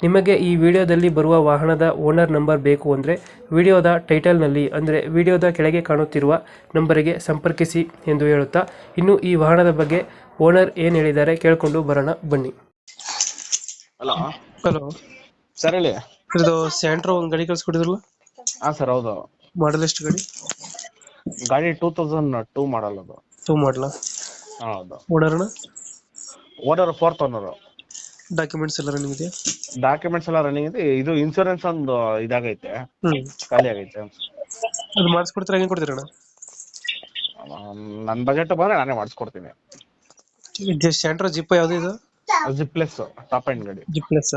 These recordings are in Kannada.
ನಿಮಗೆ ಈ ವಿಡಿಯೋದಲ್ಲಿ ಬರುವ ವಾಹನದ ಓನರ್ ನಂಬರ್ ಬೇಕು ಅಂದರೆ ವಿಡಿಯೋದ ಟೈಟಲ್ನಲ್ಲಿ ಅಂದರೆ ವಿಡಿಯೋದ ಕೆಳಗೆ ಕಾಣುತ್ತಿರುವ ನಂಬರಿಗೆ ಸಂಪರ್ಕಿಸಿ ಎಂದು ಹೇಳುತ್ತಾ ಇನ್ನು ಈ ವಾಹನದ ಬಗ್ಗೆ ಓನರ್ ಏನು ಹೇಳಿದ್ದಾರೆ ಕೇಳಿಕೊಂಡು ಬರೋಣ ಬನ್ನಿ. ಹಲೋ. ಹಲೋ. ಸರ್ ಹೇಳಿ. ಇದು ಸ್ಯಾಂಟ್ರೋ ಒಂದು ಗಾಡಿ ಕಳಿಸ್ಕೊಟ್ಟಿದ್ರಲ್ಲ? ಹಾ ಸರ್ ಹೌದು. ಮಾಡಲ್ ಎಷ್ಟು ಗಾಡಿ? ಗಾಡಿ ಟೂ ತೌಸಂಡ್ ಟೂ ಮಾಡಲ್ ಅದು. ಟೂ ಮಾಡಲ ಹಾ, ಹೌದು. ಓನರ್ನ ಓನರ್ ಫೋರ್ತ್ ಓನರ್ ಡಾಕ್ಯುಮೆಂಟ್ಸ್ ಎಲ್ಲ ರನ್ನಿಂಗ್ ಇದೆಯಾ? ಡಾಕ್ಯುಮೆಂಟ್ಸ್ ಎಲ್ಲ ರನ್ನಿಂಗ್ ಇದೆ. ಇದು ಇನ್ಶೂರೆನ್ಸ್ ಒಂದು ಇದಾಗೈತೆ. ಖಾಲಿ ಆಗೈತೆ. ಅದು ಮಾಡಿಸ್ಕೊಡ್ತೀರಾ ಹೆಂಗೆ ಕೊಡ್ತೀರಣ್ಣ ನನ್ನ ಬಜೆಟ್ ಬಂದ್ರೆ ನಾನೇ ಮಾಡಿಸ್ಕೊಡ್ತೀನಿ. ಇದು ಸೆಂಟರ್ ಜಿಪ್ ಯಾವುದು ಇದು? ಪ್ಲಸ್ ಟಾಪ್ ಎಂಡ್ ಗಾಡಿ. ಜಿಪ್ ಪ್ಲಸ್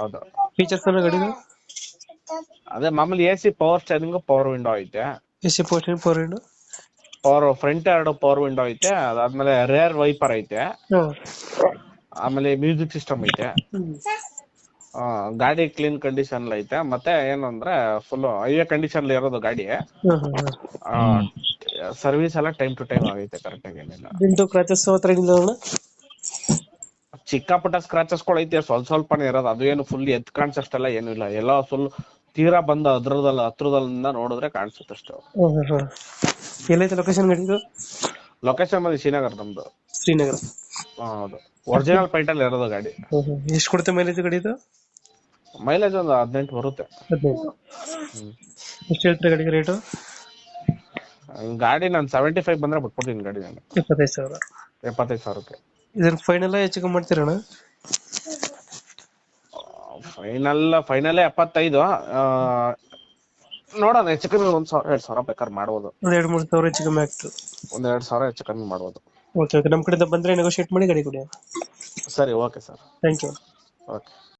ಹೌದು. ಫೀಚರ್ಸ್ ಎಲ್ಲ ಗಾಡಿ ಅದೇ ಮಾಮೂಲಿ AC C power steering power window ಐತೆ. AC power steering power window power front ಎರಡು ಪವರ್ ವಿಂಡೋ ಐತೆ. ಅದಾದ್ಮೇಲೆ ರೇರ್ ವೈಪರ್ ಐತೆ. ಆಮೇಲೆ ಮ್ಯೂಸಿಕ್ ಸಿಸ್ಟಮ್ ಐತೆ. ಆ, ಗಾಡಿ ಕ್ಲೀನ್ ಕಂಡೀಷನ್ ಐತೆ. ಮತ್ತೆ ಏನು ಅಂದ್ರೆ ಫುಲ್ ಹೈವೇ ಕಂಡೀಷನ್ ಇರೋದು ಗಾಡಿ. ಸರ್ವಿಸ್ ಎಲ್ಲ ಟೈಮ್ ಟು ಟೈಮ್ ಆಗೈತೆ ಕರೆಕ್ಟ್ ಆಗಿ ಏನಿಲ್ಲ. ಕ್ರಾಚಸ್ ಹತ್ರ ಏನಿಲ್ಲ ಅಣ್ಣ ಚಿಕ್ಕ ಪುಟ್ಟ ಐತೆ. ಸ್ವಲ್ಪ ಸ್ವಲ್ಪನೇ ಇರೋದು. ಅದು ಏನು ಫುಲ್ ಎದ್ ಕಾಣಿಸಷ್ಟೆಲ್ಲ ಏನು ಇಲ್ಲ. ಎಲ್ಲ ಫುಲ್ ತೀರಾ ಬಂದ ಅದ್ರದಲ್ಲ ಹತ್ರದಲ್ಲಿಂದ ನೋಡಿದ್ರೆ ಕಾಣಿಸುತ್ತೆ ಅಷ್ಟು. ಎಲ್ಲೈತೆ ಲೊಕೇಶನ್ ಲೊಕೇಶನ್ ಬಂದು ಶ್ರೀನಗರ್ ನಮ್ದು. ಶ್ರೀನಗರ. ಹೌದು. ಒರಿಜಿನಲ್ ಪೈಂಟ್ ಅಲ್ಲಿ ಇರೋದು ಗಾಡಿ. ಎಷ್ಟು ಕೊಡುತ್ತೆ ಮೈಲೇಜ್ ಗಾಡಿದು? ಮೈಲೇಜ್ ಒಂದು ಹದಿನೆಂಟು ಬರುತ್ತೆ. ಎಷ್ಟು ಹೇಳ್ತೀರಾ ಗಾಡಿಗೆ ರೇಟು ಗಾಡಿ ನಾನು ಸೆವೆಂಟಿ ಫೈವ್ ಬಂದ್ರೆ ಬಿಟ್ಕೊಡ್ತೀನಿ ಗಾಡಿ ನಾನು. ಇಪ್ಪತ್ತೈದು ಸಾವಿರ. ಎಪ್ಪತ್ತೈದು ಸಾವಿರಕ್ಕೆ. ಇದನ್ನ ಫೈನಲ್ ಹೆಚ್ಚು ಕಮ್ಮಿ ಮಾಡ್ತೀರಣ್ಣ ಫೈನಲ್ ಫೈನಲ್ ಎಪ್ಪತ್ತೈದು ನೋಡೋಣ ಹೆಚ್ಚು ಕಮ್ಮಿ ಒಂದ್ ಸಾವಿರ ಎರಡ್ ಸಾವಿರ ಬೇಕಾದ್ರೆ ಮಾಡ್ಬೋದು. ಒಂದು ಎರಡು ಮೂರು ಸಾವಿರ ಹೆಚ್ಚು ಕಮ್ಮಿ ಆಗ್ತದೆ. ಒಂದ್ ಎರಡ್ ಸಾವಿರ ಹೆಚ್ಚು ಕಮ್ಮಿ ಮಾಡ್ಬೋದು. ಓಕೆ ಓಕೆ ನಮ್ಮ ಕಡೆಯಿಂದ ಬಂದರೆ ನೆಗೋಷಿಯೇಟ್ ಮಾಡಿ ಗಾಡಿ ಕೊಡಿ. ಸರಿ okay sir thank you okay